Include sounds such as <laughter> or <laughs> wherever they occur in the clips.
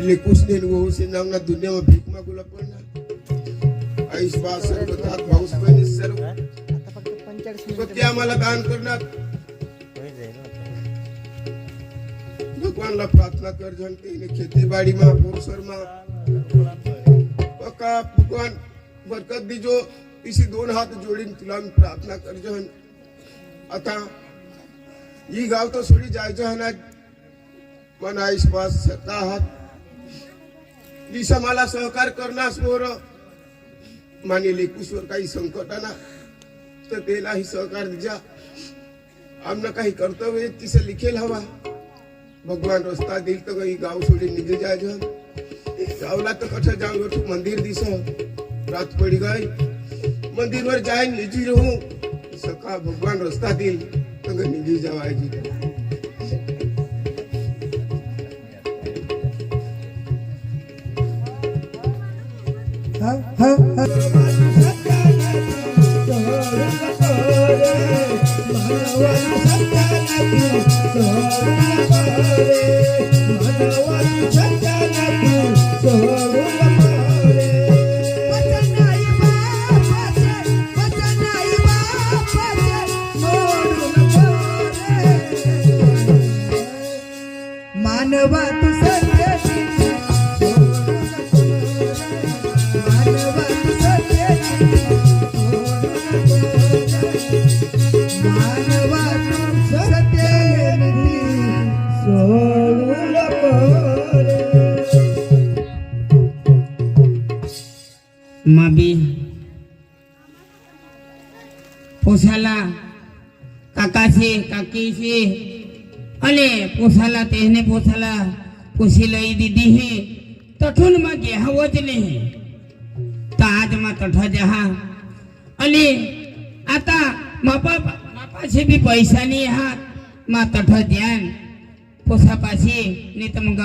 ले कुछ दिन वो उसे नंगा दुनिया में भीख में गुलाब पड़ना इस बात सर बता पाऊस पहने सर तो क्या मला दान करना भगवान ला प्रार्थना कर जानते हैं खेती बाड़ी में पुरुषर में पक्का भगवान बरकत दीजो इसी दोन हाथ जोड़ी तुला प्रार्थना कर जहन आता ये गाँव तो सोड़ी जाए जहन आज मन आयुष पास सता हाथ दिसा मला सहकार करणास मोर माने लेकुसवर काही संकट ना तर त्यालाही सहकार दिजा आमनं काही कर्तव्य तिचं लिखेल हवा भगवान रस्ता दिल तर काही गाव सोडी निघे जायचं गावला तर कसं जाऊ तू मंदिर दिस रात पडी गई मंदिर वर जाय निजी रहू सका भगवान रस्ता दिल तर निघी जावायची मानवा तू सत्यशी मानवा तू सत्यशी काकाशी काकीशी પોસાલા તેને પોસાલા પોસી લઈ દીધી હે તઠુનમાં ગયા જ નહીં તાજમાં તઠા જહા અને આતા માપા પાસે બી પૈસા ની હા માં તઠા ધ્યાન પોસા પાસે ને તમગ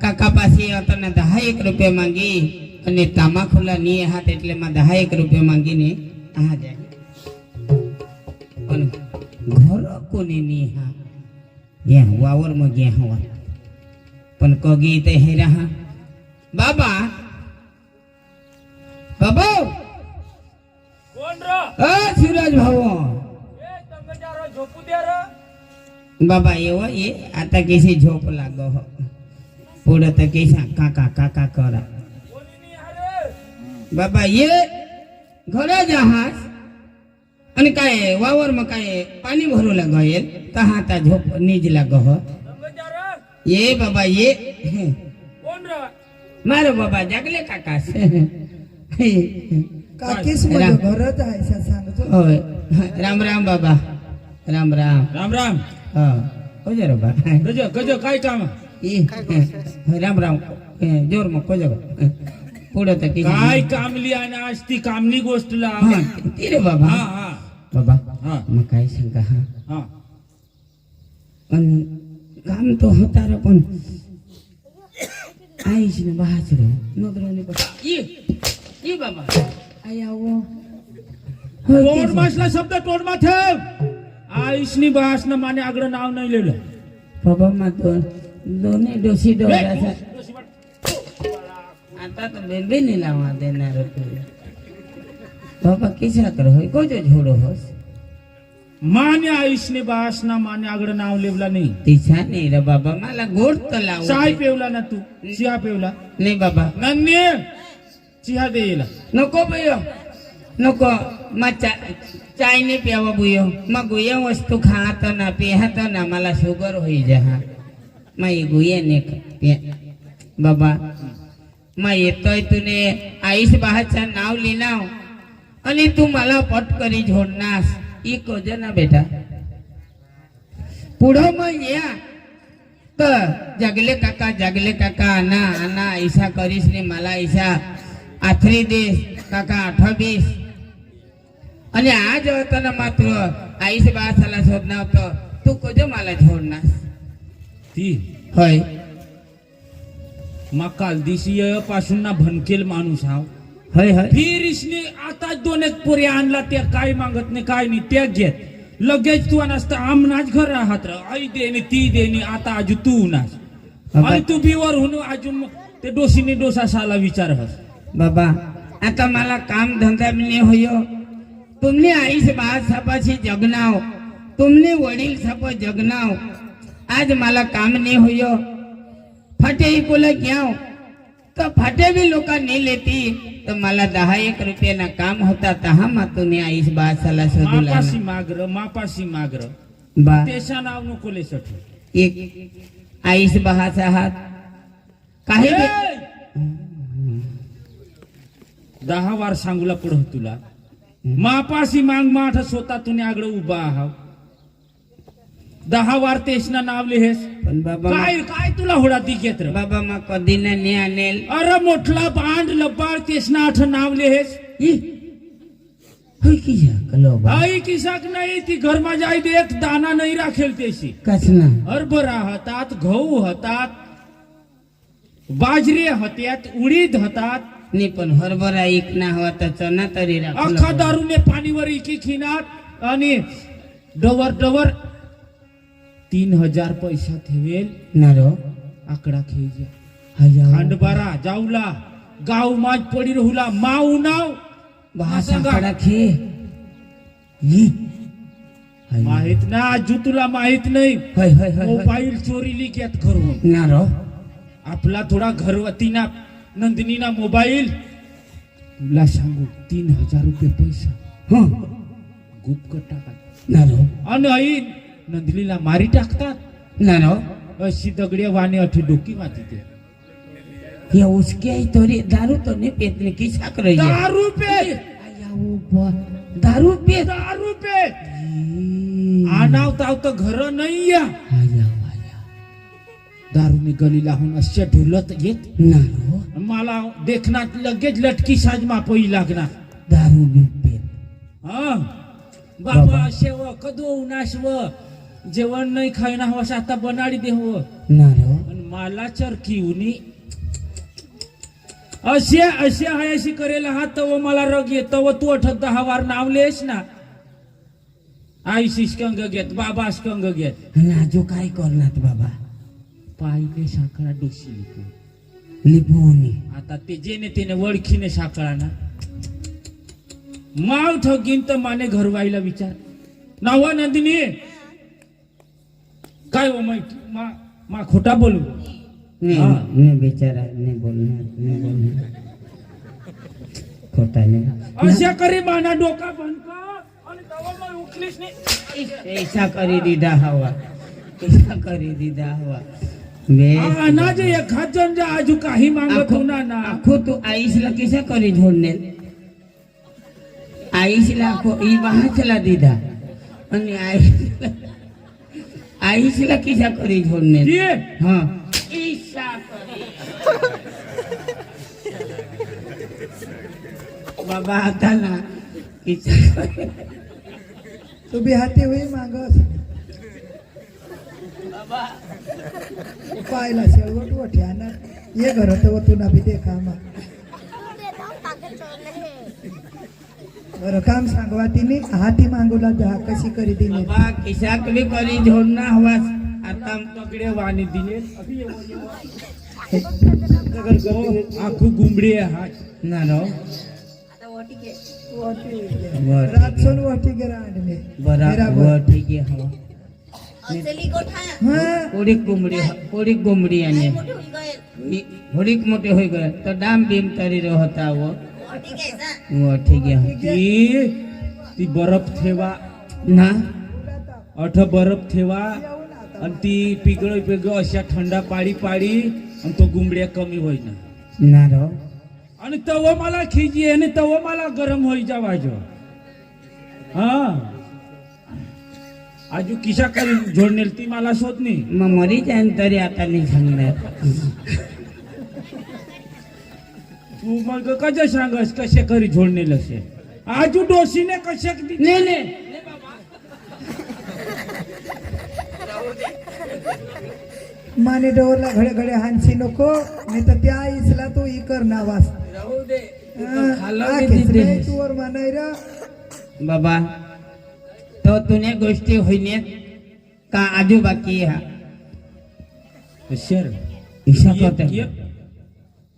કાકા પાસે તને દહા એક રૂપિયા માંગી અને તામા ખુલ્લા ની હાથ એટલે માં દહા એક રૂપિયા માંગીને આ જાય પણ ઘર કોને ની હા गेह वावर मग गेह पण कोगी ते हे रहा बाबा बाबा कोण रो अ शिवराज भाऊ झोपू दे र बाबा एव ये आता कशी झोप लागो हो पुढे तर कैसा काका काका करा बाबा ये घोडा जहाज़ आणि काय वावर मग काय पाणी भरू लाग तर हाता झोप निज लाग हो तंगजा र ये बाबा ये कोण र मारो बाबा जागले काकास काकीस माझं घरच आहे असं सांगतो होय राम राम बाबा राम राम राम राम हा हो जरा बा गज गज काय काम ये राम राम ज़ोर मग को जग पुढं तर काय कामली आणि आज ती कामनी गोष्ट ला ते रे बाबा हा हा બાબા મેં કાંઈ શંકા હા. અને કામ તો હતારે પણ આવીશ ને બહાચરો નોકરાની પછી ઈ બાબા. આઈ આવો. ટોડ માસલા શબ્દ ટોડમાં છે આઈશની બહાસ ને માને આગળ નામ નહીં લેલો બાબા માં તો દોને ડોસી ડોરા છે આ તો બેબી ની લાવા દેનાર હતું. બાપા કિસા કરો હોય કોજો જોડો હોસ માને આયુષ ને બાસ ના માને આગળ નામ લેવલા નહીં. તીછા નહીં રે બાબા માલા ગોળ તો લાવ સાઈ પેવલા ના તું સિયા પેવલા. નહીં બાબા. નન્ને ચિહા દેલા. નકો ભયો નકો માં ચાય નહીં પીવા બુયો માં ગુયા વસ્તુ ખાવા તો ના પીહા તો ના માલા સુગર હોય જહા. માં એ ગુયા ને બાબા માં એ તોય તું ને આયુષ બહાર નાવ લીલાવ. અને તું માલા પટ કરી જોડનાસ ઈ કજે ના બેટા. પૂડોમાં યા તો જગલે કાકા જગલે કાકા આના આના ઈશા કરીશ ને માલા ઈશા. આથરી દેશ કાકા આઠો બીસ અને આ જો તને માત્ર આઈશ બા સાલા શોધના તો તું કજો માલા જોડનાસ તી. હોય. માં કાલ દિશી પાછું ના ભનકેલ માનું સાવ होय फिर इसने आता दोन एक पोरी आणला त्या काय मागत नाही काय नाही त्या घेत लगेच तू नसतं आमनाच घर राहत र आई देणे ती देणे आता आज तू नाच बाबा आणि तू बीवर होऊन अजून ते डोशीने डोसा साला विचार हस बाबा आता मला काम धंदा बी नाही होयो तुमने आईस बा सपाशी जगनाव तुमने वडील सप जगनाव आज मला काम नाही होयो फाटे इकोला घ्याव तर फाटे बी लोक नाही लेती तर मला दहा एक रुपयाना काम होता तहा मातूने आईस बा सला शोधू मापाशी लागला मागर मापाशी मागर बा. नाव नको लेसठी एक. आईस बहाचा हात. काही बी-! दहा वार सांगूला पुढं तुला. मापाशी मांग माठ स्वतः तुने आगळ उभा आहाव. दहा वार तेसना नाव लिहेस पण बाबा काय काय तुला होडा ती घेत रे? बाबा मग कधी नाही आणेल अरे मोठला बांड लबाड तेसना आठ नाव लिहेस ई, होय की जा, कलो बा. आई किसाक नाही ती घर एक दाना नाही राखेल तेशी कसना हरभरा हातात गहू हातात बाजरी हात्यात उडीद हातात नाही पण हरभरा इकना हवा तर चना तरी राखलं अख्खा. दारूने पाणीवर इकी खिनात आणि डवर डवर तीन हजार पैसा ठेवेल. ना रो आकडा खेळ खांडबारा जाऊला गाव माज पडी राहुला माऊ नाव. साकडा खे. माहीत ना आजू तुला माहीत नाही. मोबाईल चोरीली घेत घरून ना रो आपला थोडा घरवतीना नंदिनीना मोबाईल. तुला सांगू तीन हजार रुपये पैसा. हो. गुपकट टाका ना रो आणि નંદલીલા મારી ટાકતા? ના ના. સીધગડીએ વાની અઠી ડૂકી વાંચી તે એ ઉસકે તો રે દારૂ તો ને પેટ ને કિસા કરે દારૂ પે આયા ઊભા. દારૂ પે દારૂ પે આનાવ તાવ તો ઘર નહીં યા. આયા આયા. દારૂ ની ગલીલા હું અસ્ય ઢુલત ગીત ના માલા દેખના લગે જ લટકી સાજમાં પોઈ લાગના. દારૂ ની પે હા. બાબા સેવ કદો નાશવ जेवण नाही खायना हवं आता बनाडी देव ना रो पण मला चरकी उनी. असे असे आहे अशी करेल हा तव मला रग येत. तव तू अठत दहा वार नावलेस ना. आई शिस्कंग घेत बाबा स्कंग घेत. आजो काय करणार बाबा? पायने साखळा डोशी लिपू. लिपोनी आता ते जेने तेने वळखीने साखळा ना. माव ठगीन तर माने घरवाईला विचार. नावा नंदिनी કયો માં માં ખોટા બોલું. ને બેચારા ને બોલના ને બોલના ખોટા ને. આશા કરી બાના ડોકા બંધ કર? અને દવામાં ઉખલીશ ને. ઈશા કરી દીધા હવા. ઈશા કરી દીધા હવા. અનાજ એક ખાચન જા આજુ કાહી માંગો તું ના લાખો ઈ બહાર ચલા દીધા. અને આઈશ आई आईसला किसा करी झोडणे ये हाँ। ईसा करी। बाबा आता ना किसा तू बी हाती होई मागस पाहिला शेवट वठ्यानं. ये घर तर तू ना बी देखा मा बरं काम सांगवा तिने हाती मागूला दहा कशी करी दिली बाबा किसा करी करी झोडना हवा आता तगडे वाणी दिले आखू गुंबडी आहे हात ना रो बर रातसून वठी गेला आणले बराबर ठीक आहे हवा हा कोडी कोंबडी कोडी कोंबडी आणि होडीक मोठे होई गए तो डाम बीम तरी होता वो ठीक आहे ती ती बरफ ठेवा. ना? अठ बरफ ठेवा. आणि ती पिगळ पिगळ अशा थंडा पाडी पाडी आणि तो गुंबड्या कमी होईना. ना रो आणि तव मला खिजी आणि तव मला गरम होई जा वाजो हा? आजू किशा करी जोडनेल ती मला शोधनी मग मरी जाईन तरी आता नाही सांगणार. तू कसे करी जोडनेल असे आजू डोशीने कशे नाही नाही माने डोरला घडे घडे हानशी नको नाही तर त्या आईसला तू ही कर नावास राहू दे तू हा, तो खालो हा, बी खेचरे तिथे. तू वर मानाय बाबा तो तुने गोष्टी होईने का आजू बाकी हा शर ઈશા करते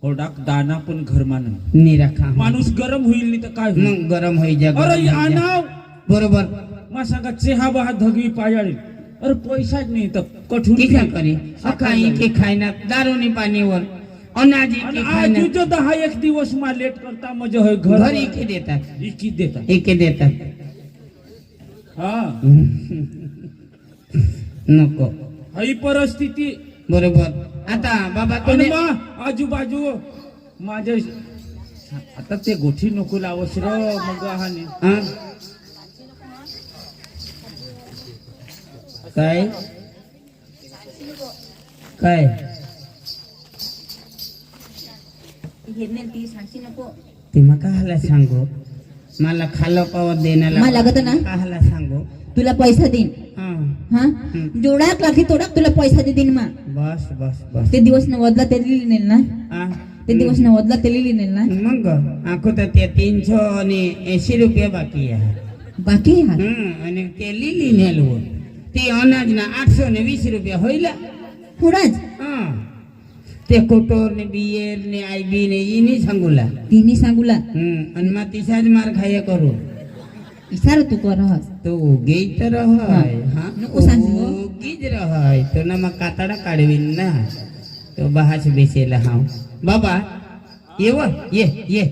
ओडाक दाना पण घरमा नाही नहीं रखा माणूस गरम होईल नाही तर काय होईल? मग गरम होई जा अरे होई जा. आणाव. बरोबर. मा सांगा चेहा बहा धगवी पायाळी. अरे पैसाच नाही तर कठून की काय करे सकाळी की खायना दारूनी पाणीवर. अनाजी आणि की आज खायना. तुझं दहा एक दिवस मा लेट करता म्हणजे होय घर घर इके देतात. इकी देतात. एके देतात. हा. <laughs> नको. ही परिस्थिती बरोबर. आता बाबा आणि तुम्ही आजूबाजू. माझ्या आता ते गोठी नको लावस र मग हाने. हा? काय? काय? ती सांगशी नको. ते मग काहाला सांगू? मला खाल्लं पावत देण्याला मला लागतं ना? काहाला सांगू? तुला पैसा देईन. ಹಾ ಜೋಡಾಕ್ ಲಾಕಿ ತೋಡಾಕ್ ತುಲ ಪೈಸಾ ದಿನ ಮಾ ಬಸ್ ಬಸ್ ಬಸ್ તે દિવસને તે તેલીલી ને હા તે દિવસને વદલા તેલીલી ને ના. મંગ આખો તો તે 300 ને 80 રૂપિયા બાકી હે. બાકી હે? હમ અને તે લીલી ને લો તે અનાજના 820 રૂપિયા હોયલા. થોડા જ? હા. તે કોટોર ને બીએર ને આઈબી ને ઈની સંગુલા. તીની સંગુલા. હમ અને માં તીસાજ માર ખાયા કરો. ઈશારો તું કરો હસ करू इसार तू तो हा। सांगू. गीज रहाय तो ना मग कातडा काढवीन ना? तो बहाच बेसेला हा बाबा ये व ये ये.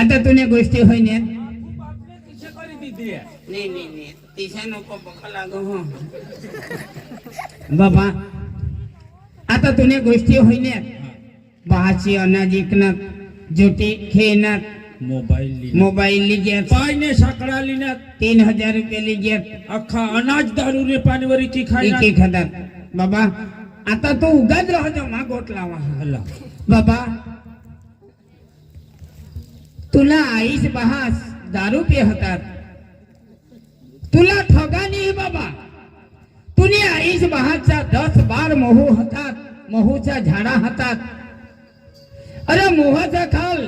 आता तुने गोष्टी होय ने नाही नाही नाही. तिशा नको बघा लागो हो. बाबा आता तुने गोष्टी होय ने बहाची अनाज इकनात जोटी खेळनात लिहिला. मोबाईल लिग्यात पाय ने साकडा लिहिण्यात तीन हज़ार रुपये लिग्यात अख्खा अनाज दारू रे पाणीवर इकी खायला एक एक हज़ार। बाबा आता तो उगाच राहतो मा गोट लावा। हल्ला. बाबा तुला आईस बहास दारू पे होतात। तुला ठगा नाही बाबा। तुने आईस बहासचा दस बार महू हातात महूचा झाडा हातात। अरे मोहाचा खाल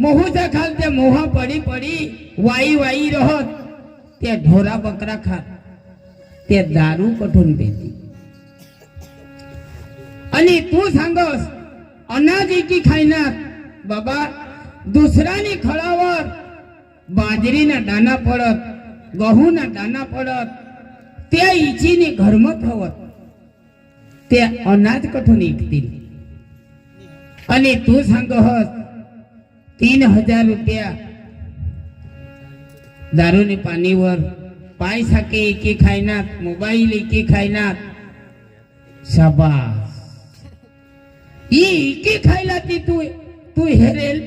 मोहूच्या खाल ते मोहा पडी पडी वाई वाई रहत त्या ढोरा बकरा खात ते दारू कठून पेती आणि तू सांगस अनाज एकी खायनात बाबा दुसऱ्यानी खळावर बाजरीना दाना पडत गहूना दाना पडत त्या इचीने घरमत हवत ते अनाज कठून ऐकतील आणि तू सांगहस तीन हज़ार रुपया। दारू दारूने पाणीवर पाय साके एके खायनात मोबाईल एके खायनात। शाबास। ही एके खायला ती तू तू हेरेल?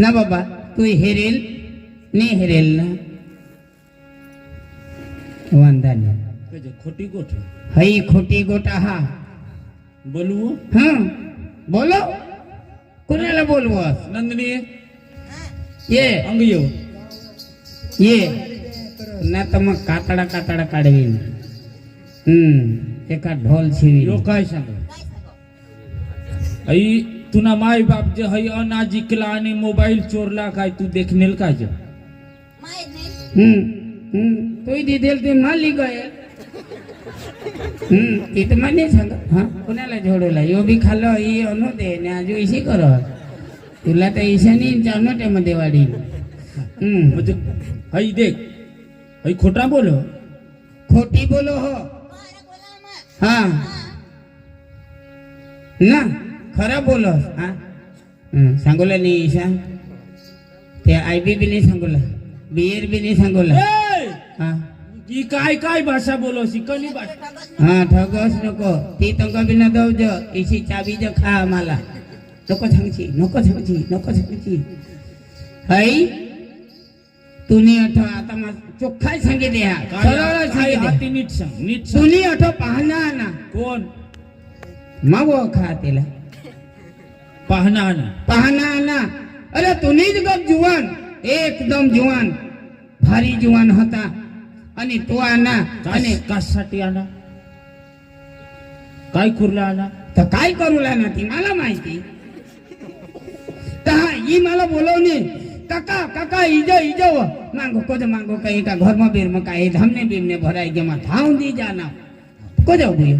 ना बाबा तू हेरेल? ने हेरेल ना? वांधा नाही खोटी गोठ? हई खोटी गोटा हा बोलवू? हा बोलो। कोणाला बोलवस नंदिनी ये. अंग येऊ ये. ना तर मग कातडा कातडा काढवीन. हम्म एका ढोल शिवी यो काय सांग? आई तुना माय बाप जे हई अनाज इकला आणि मोबाईल चोरला काय तू देखनेल काय जे? हम्म हम्म तोही दिदेल ते माली गए हम्म ती तर मान्य सांग हा कोणाला जोडवला यो बी खाल्लो ही अनो दे ने आजू इशी कर तुला तर ईशानी चावनोटे मध्ये वाढी हम्म म्हणजे हई देख हई खोटा बोल खोटी बोलो हो हा ना खरं बोलो हा हं, सांगोला नाही ईशा ते आय बी बी नाही सांगोला बियर बी नाही सांगोला हा की काय काय भाषा बोलो शिकली भाषा हा ठगस नको ती तंग बी न दौज इशी चाबी ज खा आम्हाला नको सांगची नको सांगची नको सांगची हई तुनी अठ आता मा चोख्खाय सांगितले हा काय सरळ काय सांगितले हाती नीट सांग नीट सांग तुनी अठ पाहना ना कोण मागो खा तिला पाहना ना पाहना ना अरे तुनीच गप जुवान एकदम जुवान भारी जुवान होता आणि तो आना आणि कशासाठी आणा? काय कुर्ला आणा? तर काय करू ना ती? मला माहिती. तर हा ही मला बोलवणे. काका काका इज़ इज़ मांगो कोज मांगो काही का घर में बेर में काही हमने बिमने भराई के मा थाऊं दी जाना को जाओ बुयो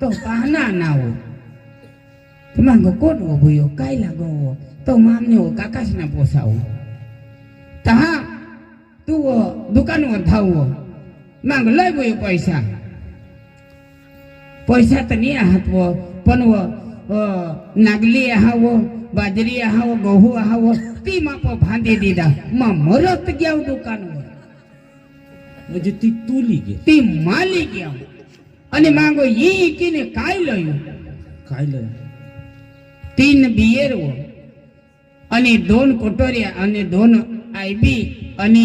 तो पाहना ना हो तर मागं कोण हो भुयो काय लागो? तो मामने हो काकाश ना पोसाव. तर हा तू हो, दुकानवर धाव માંગ લઈ બોય પૈસા. પૈસા તો નહીં હાથવો પણ નાગલી આવો બાજરી આવો ગહુ આવો તી માપો ભાંધી દીધા. માં મરત ગયા દુકાન હજી તી તૂલી ગયા તી માલી ગયા અને માંગો ઈ કીને કાઈ લયું. કાઈ લયું તીન બિયરવો. અને દોન કોટોરિયા અને દોન આઈબી અને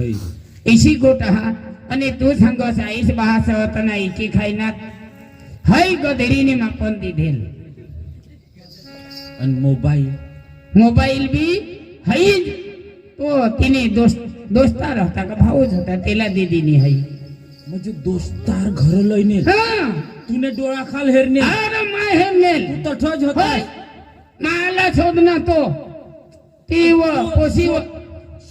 है। इशी गोट हा। आणि तू गधडीने मापन मोबाईल मोबाईल बी हईज तो तिने दोस्त दोस्तार होता का भाऊच होता त्याला दिदीने हई म्हणजे दोस्तार घर लयने हा। तुने डोळा खाल हेरने। अरे हे मेल तू तठच होता। होय मला शोधना तो। ती व पोशी व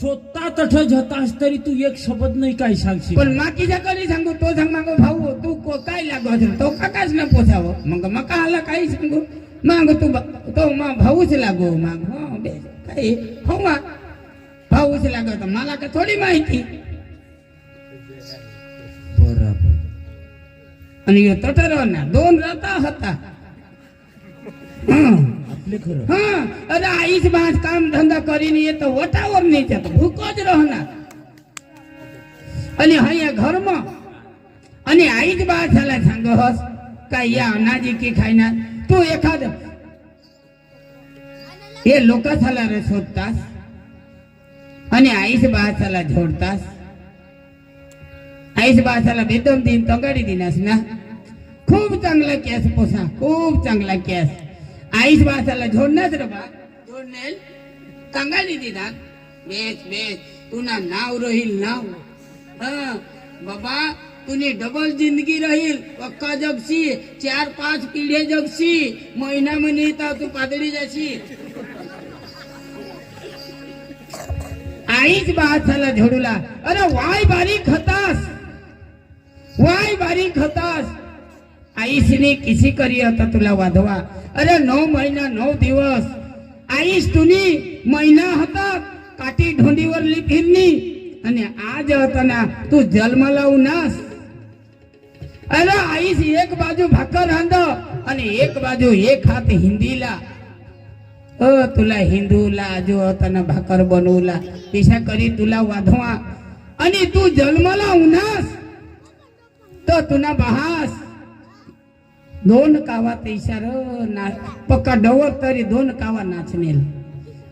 स्वतः तठच होतास तरी तू एक शब्द नाही काय सांगशील पण माकीच्या कधी सांगू तो सांग मागो भाऊ तू को- काय लागो तो काकाच ना पोसावं मग मका आला काही सांगू मग तू ब- तो मग भाऊच लागो मग हो बे काय हो मा भाऊच लागो तर मला का थोडी माहिती बराबर आणि ह्यो तटर ना दोन राता होता એટલે ખરો હા અરે આઈશ બાસ કામ ધંધા કરીને એ તો વટાવર નહીં જતો ભૂકો જ રહના. અને અહીંયા ઘરમાં, અને આઈશ બાસ હાલે સંગ હસ કાયા અનાજી કે ખાઈના તું એકાદ, એ લોકા સાલા રે શોધતાસ, અને આઈશ બાસ સાલા જોડતાસ. આઈશ બાસ સાલા બેદમ દિન તગાડી દિનાસ ના. ખૂબ ચાંગલા કેસ પોસા, ખૂબ ચાંગલા કેસ. आईच बाचाला झोडणार रे बा झोडनेल तंगाडी दिनात बेस बेस तुना नाव राहील नाव. हा बाबा तुने डबल जिंदगी राहील. पक्का जगशी चार पाच पिढे जगशी महिना महिने तू पातळी जाशी. आईच बाचाला झोडूला. अरे वाय बारीक हतास. वाय बारीक આયુષની કિસી કરી હતા તુલા વાધવા. અરે નવ મહિના, નવ દિવસ. આયુષ તુની મહિના હતા. કાટી ઢોંડીવર લીધીની અને આજ હતા તું જલમાં લાવું નાશ અરે આઈસ એક બાજુ ભાકર હાંધો અને એક બાજુ એક હાથ હિન્દીલા ઓ તુલા હિન્દુલા જો તને ભાકર બનવલા પૈસા કરી તુલા વાધવા. અને તું જલમલા ઉનાસ તો તુના બહાસ. दोन कावा इशार ना पक्का डवर तरी दोन कावा नाचनेल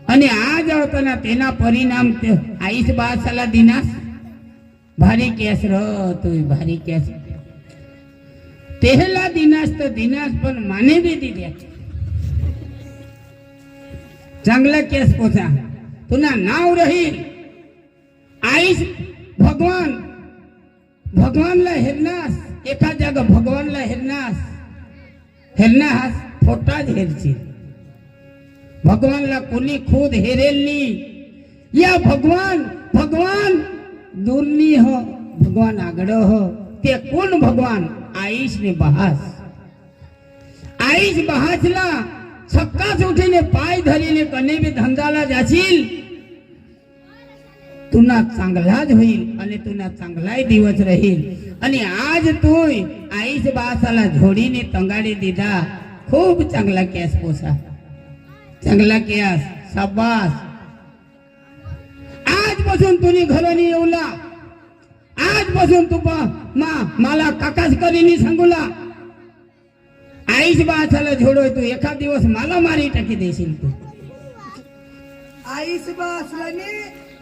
અને આ જ તને તેના પરિણામ તે આઈસ બાસલા દિનાસ ભારી કેસ ર તું ભારી કેસ પહેલા દિનાસ તો દિનાસ પણ માને બી દીધે चांगला केस पोचा तुला नाव राहील आईस भगवान भगवानला हेरनास एका जागा भगवानला हेरनास हेरना हास फोटा हेरची भगवान ला कुनी खुद हेरेली या भगवान भगवान दूरनी हो, भगवान आगड़ो हो। ते कौन भगवान? आईश ने बहास। आईश बहासला छक्का पाई धरी ने कने भी धंधा ला जाचील तुना चांगलाच होईल आणि तुना चांगलाही दिवस राहील. आणि आज तू आईच बासाला झोडीने तंगाडी दिदा. खूप चांगला केस पोसा. चांगला केस शाबास. आजपासून तुम्ही घराने येऊला आजपासून तू मा मला काकाच करीनी सांगूला आईच बासाला झोडोय तू एखाद दिवस मला मारी टाकी देशील तू. आईस बासला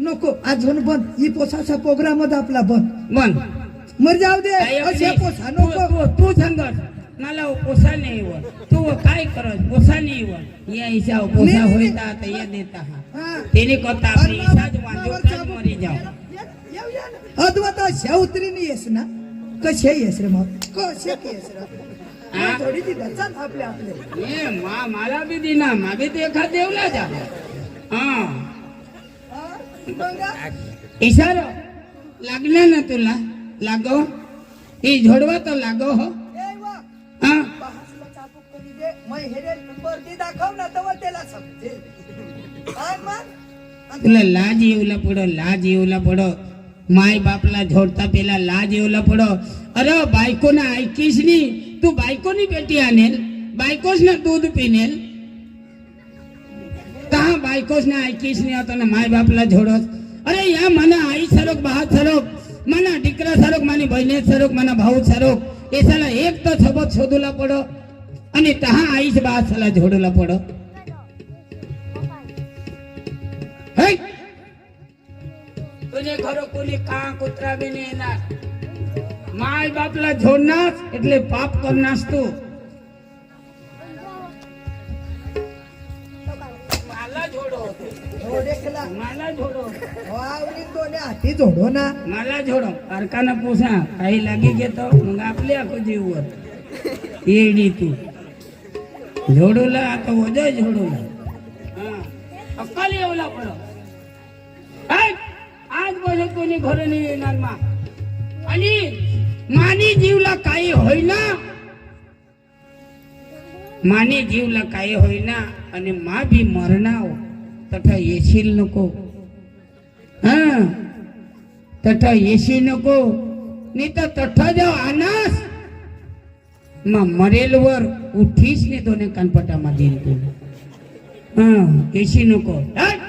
ना हा? थो- थोडी बिडी माझी बायको कोणाला ती सांगितले नको अजून बंद ही पोसाचा प्रोग्राम होता आपला बंद बन मर जाऊ दे काय असे आपली- पोसा तू नको तू- तू सांगत मला पोसा नाही येव तू काय करत पोसा नाही येव या ईशा पोसा नाही, नाही, होईता नाही. तर या देता हा हा. तेने करता आपली अरे बाबा, ईशाच वांजो बाबा, काय मरी जाऊ या- या- या ना. अद्वता शेवत्रीने येस ना कसे येस रे मग कसे येस रे हा? थोडी ती चाल आपले आपले ए मा मला बी दिना मा बी ते एखाद देवला जा हा हा? बघा. इशारो. लागला ना तुला? लागो? ही झोडवा तो लागो हो. तुला लाज येऊला पडो लाज येऊला पडो माय बापला झोडता पेला लाज येऊला पडो अरे बायको ना ऐकीस नी. तू बायकोनी पेटी आणेल? बायकोच ना दूध पिनेल? તા બાયકોસ ને આઈકીસ ને તને માય બાપલા જોડો અરે યા મને આઈ સરોક બહાર સરોક મને દીકરા સરોક માની બહેને સરોક મને ભાઉ સરોક એ સાલા એક તો છબો છોદુલા પડો અને તહા આઈસ બહાર સાલા જોડુલા પડો. હે? તુને ઘરો કોની કા કુતરા બેને એના? માય બાપલા જોડનાસ એટલે પાપ કરનાસ તું. ઓડેખલા માલા જોડો. વાવડી તો ને હાથી જોડો ના. માલા જોડો. અરકાના પોસા. આઈ લાગી ગયા તો મંગ આપલે આખો જીવું એડી તું. જોડો લા તો ઓજો જોડો હા. અક્કલી ઓલા પડો. આજ બોલે કોની ઘરે ની નાનમાં અલી માની જીવલા કાઈ હોય ના? માની જીવલા કાઈ હોય ના અને મા ભી મરનાઓ. येशील नको हा तठ येशी नको नाही तर तठ जाव आनास मग मरेल वर, उठीस ने दोने कानपटा मध्ये तू हा येशी नको! जा.